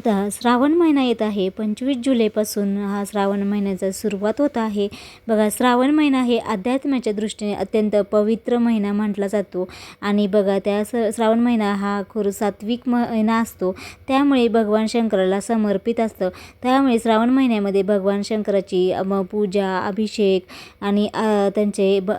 आता श्रावण महिना येत आहे. पंचवीस जुलैपासून हा श्रावण महिन्याचा सुरुवात होत आहे. बघा श्रावण महिना हे अध्यात्माच्या दृष्टीने अत्यंत पवित्र महिना म्हटला जातो. आणि बघा त्या स श्रावण महिना हा खरं सात्विक महिना असतो. त्यामुळे भगवान शंकराला समर्पित असतं. त्यामुळे श्रावण महिन्यामध्ये भगवान शंकराची पूजा अभिषेक आणि त्यांचे ब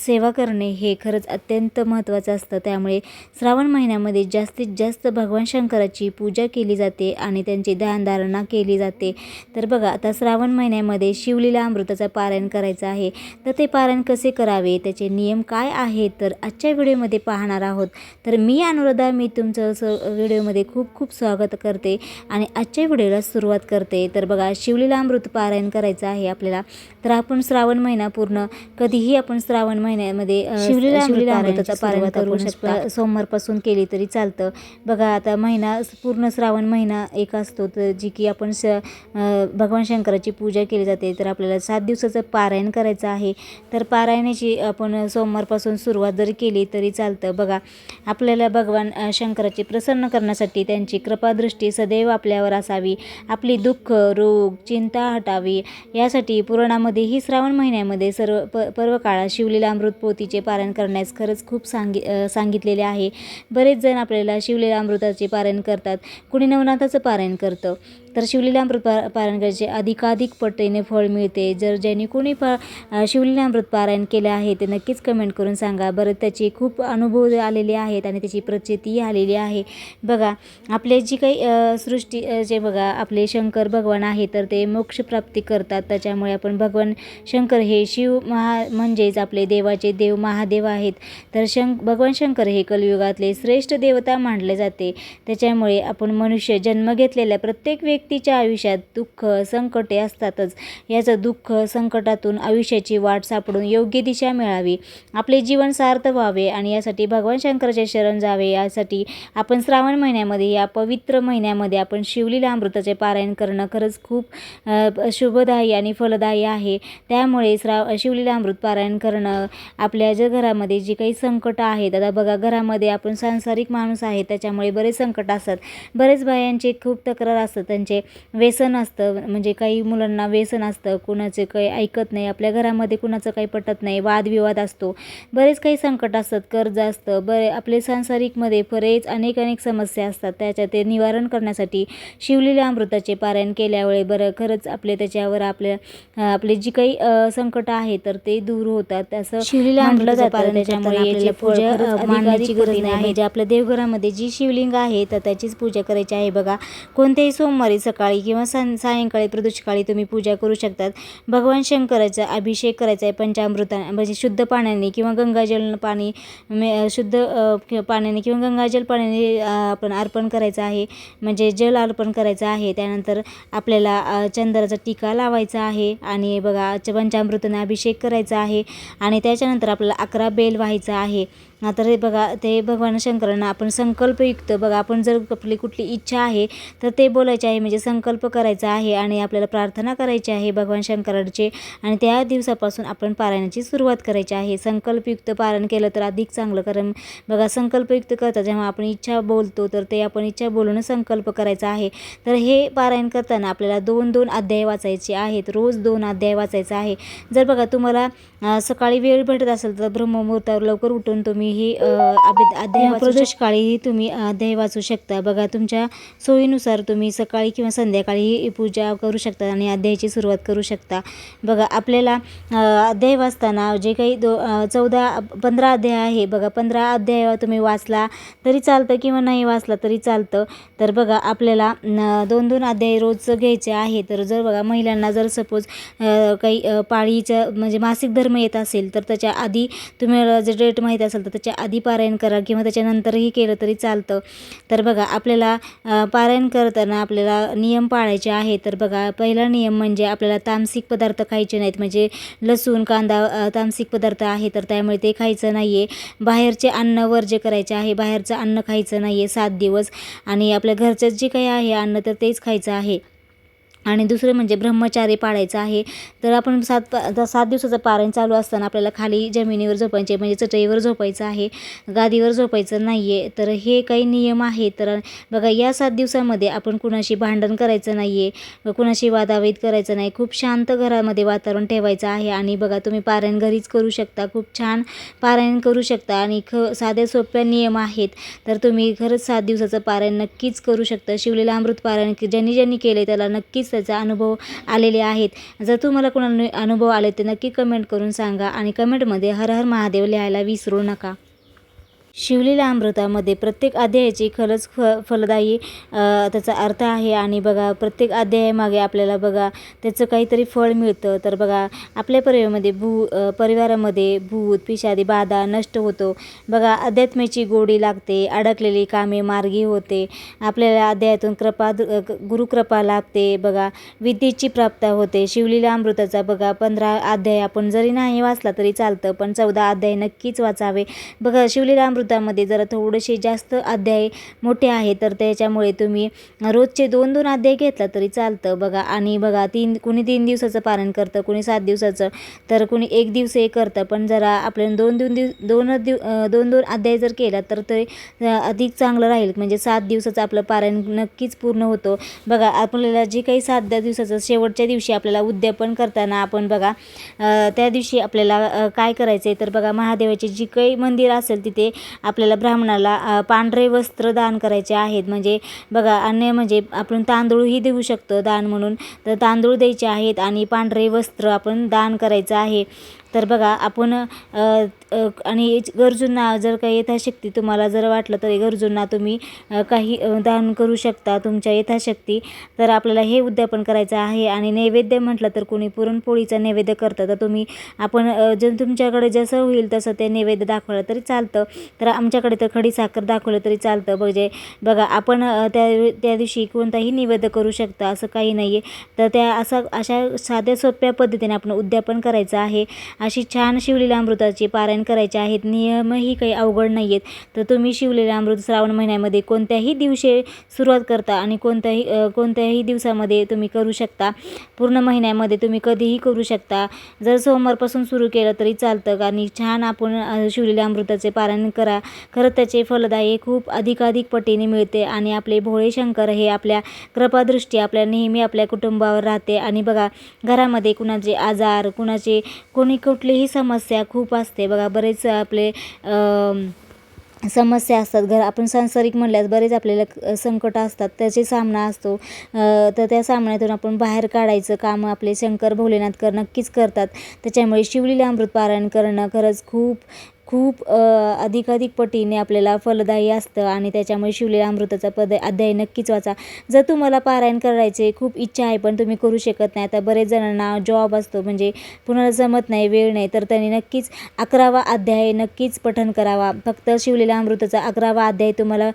सेवा करणे हे खरंच अत्यंत महत्त्वाचं असतं. त्यामुळे श्रावण महिन्यामध्ये जास्तीत जास्त भगवान शंकराची पूजा केली जाते. आणि त्यांची दानधारणा केली जाते. तर बघा आता श्रावण महिन्यामध्ये शिवलीला अमृताचं पारायण करायचं आहे. तर ते पारायण कसे करावे? त्याचे नियम काय आहेत? तर आजच्या व्हिडिओमध्ये पाहणार आहोत. तर मी अनुराधा मी तुमचं असं व्हिडिओमध्ये खूप खूप स्वागत करते आणि आजच्या व्हिडिओला सुरुवात करते. तर बघा शिवलीला अमृत पारायण करायचं आहे आपल्याला. तर आपण श्रावण महिना पूर्ण कधीही आपण श्रावण महिन्यामध्ये शिवलीला शिवलीला अमृताचं पारायण करू शकता. सोमवारपासून केली तरी चालतं. बघा आता महिना पूर्ण श्रावण महिना एक असतो तर जी की आपण स भगवान शंकराची पूजा केली जाते तर आपल्याला सात दिवसाचं पारायण करायचं आहे. तर पारायणाची आपण सोमवारपासून सुरुवात जरी केली तरी चालतं. बघा आपल्याला भगवान शंकराचे शंकराची प्रसन्न करण्यासाठी त्यांची कृपादृष्टी सदैव आपल्यावर असावी. आपली दुःख रोग चिंता हटावी. यासाठी पुराणामध्ये ही श्रावण महिन्यामध्ये सर्व प पर्व काळात शिवलीला अमृत पोतीचे पारायण करण्यास खरंच खूप सांगि सांगितलेले आहे. बरेच जण आपल्याला शिवलेल्या अमृताचे पारायण करतात. कुणी नाथाचं पारायण करतं. तर शिवलीला अमृत पा पारायण करायचे. अधिकाधिक पटीने फळ मिळते. जर ज्यांनी कोणी पा अ, शिवलीला अमृत पारायण केले आहे ते नक्कीच कमेंट करून सांगा. बरं त्याचे खूप अनुभव आलेले आहेत आणि त्याची प्रचितीही आलेली आहे. बघा आपले जी काही सृष्टी जे बघा आपले शंकर भगवान आहे तर ते मोक्षप्राप्ती करतात. त्याच्यामुळे आपण भगवान शंकर हे शिव महा म्हणजेच आपले देवाचे देव महादेव आहेत. तर शंक भगवान शंकर हे कलयुगातले श्रेष्ठ देवता मानले जाते. त्याच्यामुळे आपण मनुष्य जन्म घेतलेल्या प्रत्येक व्यक्ती व्यक्तीच्या आयुष्यात दुःख संकटे असतातच. याचं दुःख संकटातून आयुष्याची वाट सापडून योग्य दिशा मिळावी. आपले जीवन सार्थ व्हावे आणि यासाठी भगवान शंकराचे शरण जावे. यासाठी आपण श्रावण महिन्यामध्ये या पवित्र महिन्यामध्ये आपण शिवलीला अमृताचे पारायण करणं खरंच खूप शुभदायी आणि फलदायी आहे. त्यामुळे श्राव शिवलीला अमृत पारायण करणं आपल्या ज्या घरामध्ये जी काही संकटं आहेत आता बघा घरामध्ये आपण सांसारिक माणूस आहे त्याच्यामुळे बरेच संकट असतात. बरेच बायांचे खूप तक्रार असतात त्यांचे व्यसन असतं म्हणजे काही मुलांना व्यसन असतं कुणाचे काही ऐकत नाही आपल्या घरामध्ये कुणाचं काही पटत नाही वादविवाद असतो. बरेच काही संकट असतात कर्ज असतं बरे आपले सांसारिकमध्ये बरेच अनेक अनेक समस्या असतात. त्याच्या ते निवारण करण्यासाठी शिवलीला अमृताचे पारायण केल्यामुळे बरं खरंच आपले त्याच्यावर आपल्या आपले जी काही संकट आहे तर ते दूर होतात. असं शिवलीला म्हटलं अमृताचं पारायण त्याच्यामुळे याची पूजा मांडण्याची गरज नाही. म्हणजे आपल्या देवघरामध्ये जी शिवलिंग आहे तर त्याचीच पूजा करायची आहे. बघा कोणत्याही सोमवारी सकाळी किंवा सं सायंकाळी प्रदोषकाळी तुम्ही पूजा करू शकतात. भगवान शंकराचा अभिषेक करायचा आहे पंचामृता म्हणजे शुद्ध पाण्याने किंवा गंगाजल पाणी मे शुद्ध पाण्याने किंवा गंगाजल पाण्याने आपण अर्पण करायचं आहे. म्हणजे जल अर्पण करायचं आहे. त्यानंतर आपल्याला चंद्राचा टीका लावायचा आहे आणि बघा च- पंचामृताने अभिषेक करायचा आहे. आणि त्याच्यानंतर आपल्याला अकरा बेल व्हायचा आहे. आता हे बघा ते भगवान शंकरांना आपण संकल्पयुक्त बघा आपण जर आपली कुठली इच्छा आहे तर ते बोलायचे आहे म्हणजे संकल्प करायचा आहे आणि आपल्याला प्रार्थना करायची आहे भगवान शंकराचे आणि त्या दिवसापासून आपण पारायणाची सुरुवात करायची आहे. संकल्पयुक्त पारायण केलं तर अधिक चांगलं कारण बघा संकल्पयुक्त करता जेव्हा आपण इच्छा बोलतो तर ते आपण इच्छा बोलून संकल्प करायचा आहे. तर हे पारायण करताना आपल्याला दोन दोन अध्याय वाचायचे आहेत रोज दोन अध्याय वाचायचा आहे. जर बघा तुम्हाला सकाळी वेळ भेटत असेल तर ब्रह्ममुहूर्तावर लवकर उठून तुम्ही ही अ, अभि- अध्याय प्रदोष काळीही तुम्ही अध्याय वाचू शकता. बघा तुमच्या सोयीनुसार तुम्ही सकाळी किंवा संध्याकाळी ही पूजा करू शकता आणि अध्यायाची सुरुवात करू शकता. बघा आपल्याला अध्याय वाचताना जे काही दो चौदा पंधरा अध्याय आहे बघा पंधरा अध्याय तुम्ही वाचला तरी चालतं किंवा नाही वाचला तरी चालतं. तर बघा आपल्याला दोन दोन अध्याय रोज घ्यायचे आहे तर जर बघा महिलांना जर सपोज काही पाळीचं म्हणजे मासिक धर्म येत असेल तर त्याच्या आधी तुम्हाला जर डेट माहीत असेल तर त्याच्या आधी पारायण करा किंवा त्याच्यानंतरही केलं तरी चालतं. तर बघा आपल्याला पारायण करताना आपल्याला नियम पाळायचे आहे तर बघा पहिला नियम म्हणजे आपल्याला तामसिक पदार्थ खायचे नाहीत. म्हणजे लसूण कांदा तामसिक पदार्थ आहे तर त्यामुळे ते खायचं नाही आहे बाहेरचे अन्न वर्ज्य करायचे आहे. बाहेरचं अन्न खायचं नाही आहे सात दिवस. आणि आपल्या घरचं जे काही आहे अन्न तर तेच खायचं आहे. आणि दुसरं म्हणजे ब्रह्मचारी पाळायचं आहे. तर आपण सात पा सात दिवसाचं पारायण चालू असताना आपल्याला खाली जमिनीवर झोपायचे म्हणजे चटईवर झोपायचं आहे गादीवर झोपायचं नाही आहे तर हे काही नियम आहेत. तर बघा या सात दिवसामध्ये आपण कुणाशी भांडण करायचं नाही आहे कुणाशी वादावेद करायचं नाही. खूप शांत घरामध्ये वातावरण ठेवायचं आहे. आणि बघा तुम्ही पारायण घरीच करू शकता. खूप छान पारायण करू शकता. आणि ख साध्या सोप्या नियम आहेत. तर तुम्ही खरंच सात दिवसाचं पारायण नक्कीच करू शकता. शिवलेलं अमृत पारायण ज्यांनी ज्यांनी केले त्याला नक्कीच त्याचा अनुभव आलेले आहेत. जर तुम्हाला कोणाला अनुभव आले तर नक्की कमेंट करून सांगा आणि कमेंटमध्ये हर हर महादेव लिहायला विसरू नका. शिवलेल्या अमृतामध्ये प्रत्येक अध्यायाची खरंच फ फलदायी त्याचा अर्थ आहे. आणि बघा प्रत्येक अध्यायामागे आपल्याला बघा त्याचं काहीतरी फळ मिळतं. तर बघा आपल्या परिवारामध्ये भू परिवारामध्ये भूत पिशादी बाधा नष्ट होतो. बघा अध्यात्माची गोडी लागते अडकलेली कामे मार्गी होते. आपल्याला अध्यायातून कृपा गुरुकृपा लागते. बघा विद्येची प्राप्त होते. शिवलेल्या अमृताचा बघा पंधरा अध्याय आपण जरी नाही वाचला तरी चालतं पण चौदा अध्याय नक्कीच वाचावे. बघा शिवलीला अमृत संस्कृतामध्ये जरा थोडेसे जास्त अध्याय मोठे आहे तर त्याच्यामुळे तुम्ही रोजचे दोन दोन अध्याय घेतला तरी चालतं. बघा आणि बघा तीन कुणी तीन दिवसाचं पारण करतं कुणी सात दिवसाचं तर कुणी एक दिवस हे करतं. पण जरा आपल्याला दोन दोन दिव दोन दिव दोन दोन अध्याय जर केला तर ते अधिक चांगलं राहील. म्हणजे सात दिवसाचं आपलं पारायण नक्कीच पूर्ण होतो. बघा आपल्याला जे काही सात दहा दिवसाचं शेवटच्या दिवशी आपल्याला उद्यापन करताना आपण बघा त्या दिवशी आपल्याला काय करायचं आहे तर बघा महादेवाचे जी काही मंदिर असेल तिथे आपल्याला ब्राह्मणाला पांढरे वस्त्र दान करायचे आहेत. म्हणजे बघा अन्य म्हणजे आपण तांदूळही देऊ शकतो दान म्हणून. तर तांदूळ द्यायचे आहेत आणि पांढरे वस्त्र आपण दान करायचं आहे. तर बघा आपण आणि गरजूंना जर काही यथाशक्ती तुम्हाला जर वाटलं तर गरजूंना तुम्ही काही दान करू शकता तुमच्या यथाशक्ती. तर आपल्याला हे उद्यापन करायचं आहे आणि नैवेद्य म्हटलं तर कोणी पुरणपोळीचा नैवेद्य करतं तर तुम्ही आपण जर तुमच्याकडे जसं होईल तसं ते नैवेद्य दाखवलं तरी चालतं. तर आमच्याकडे तर खडी साखर दाखवलं तरी चालतं. म्हणजे बघा आपण त्या त्या दिवशी कोणताही नैवेद्य करू शकता असं काही नाही आहे तर त्या असं अशा साध्या सोप्या पद्धतीने आपण उद्यापन करायचं आहे. अशी छान शिवलेल्या अमृताची पारायण करायचे आहेत नियमही काही अवघड नाही आहेत तर तुम्ही शिवलेल्या अमृत श्रावण महिन्यामध्ये कोणत्याही दिवशी सुरुवात करता आणि कोणत्याही कोणत्याही दिवसामध्ये तुम्ही करू शकता. पूर्ण महिन्यामध्ये तुम्ही कधीही करू शकता. जर सोमवारपासून सुरू केलं तरी चालतं आणि छान आपण शिवलेल्या अमृताचे पारायण करा. खरं त्याचे फलदायी खूप अधिकाधिक पटीने मिळते आणि आपले भोळे शंकर हे आपल्या कृपादृष्टी आपल्या नेहमी आपल्या कुटुंबावर राहते. आणि बघा घरामध्ये कुणाचे आजार कुणाचे कोणी कुठलीही समस्या खूप असते. बघा बरेच आपले समस्या असतात. घर आपण सांसारिक म्हणल्यास बरेच आपल्याला संकट असतात. त्याचे सामना असतो. तर त्या सामन्यातून आपण बाहेर काढायचं. काम आपले शंकर भोलेनाथ कर नक्कीच करतात. त्याच्यामुळे शिवलीला अमृत पारायण करणं खरंच खूप खूप अधिकाधिक पटीने आपल्याला फलदायी असतं आणि त्याच्यामुळे शिवलेल्या अमृताचा पद अध्याय नक्कीच वाचा. जर तुम्हाला पारायण करायचे खूप इच्छा आहे पण तुम्ही करू शकत नाही आता बरेच जणांना जॉब असतो म्हणजे कुणाला जमत नाही वेळ नाही तर त्यांनी नक्कीच अकरावा अध्याय नक्कीच पठन करावा. फक्त शिवलेल्या अमृताचा अकरावा अध्याय तुम्हाला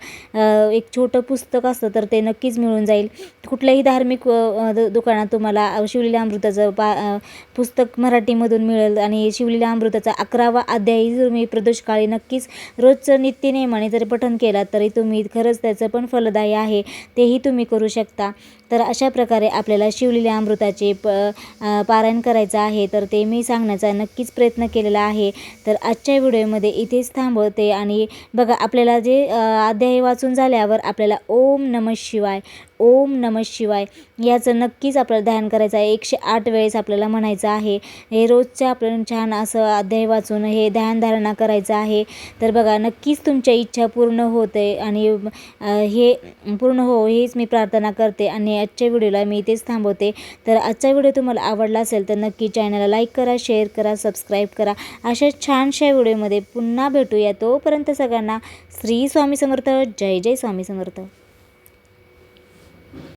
एक छोटं पुस्तक असतं तर ते नक्कीच मिळून जाईल. कुठल्याही धार्मिक दुकानात तुम्हाला शिवलेल्या अमृताचं पा पुस्तक मराठीमधून मिळेल आणि शिवलेल्या अमृताचा अकरावा अध्याय तुम्ही तुम्ही प्रदोषकाळी नक्कीच रोजचं नित्यनेमाने जर पठन केलात तरी तुम्ही खरंच त्याचं पण फलदायी आहे तेही तुम्ही करू शकता. तर अशा प्रकारे आपल्याला शिवलेल्या अमृताचे प पारायण करायचं आहे तर ते मी सांगण्याचा नक्कीच प्रयत्न केलेला आहे. तर आजच्या व्हिडिओमध्ये इथेच थांबवते आणि बघा आपल्याला जे अध्याय वाचून झाल्यावर आपल्याला ओम नम शिवाय ओम नम शिवाय. याचं नक्कीच आपल्याला ध्यान करायचं आहे. एकशे आठ वेळेस आपल्याला म्हणायचं आहे. हे रोजच्या आपल्याला छान असं अध्याय वाचून हे ध्यानधारणा करायचं आहे. तर बघा नक्कीच तुमच्या इच्छा पूर्ण होते आणि हे पूर्ण हो हेच मी प्रार्थना करते आणि आजच्या व्हिडिओला मी इथेच थांबवते. तर आजचा व्हिडिओ तुम्हाला आवडला असेल तर नक्की चॅनलला लाईक करा शेअर करा सबस्क्राईब करा. अशा छानशा व्हिडिओमध्ये पुन्हा भेटूया. तोपर्यंत सगळ्यांना श्री स्वामी समर्थ. जय जय स्वामी समर्थ.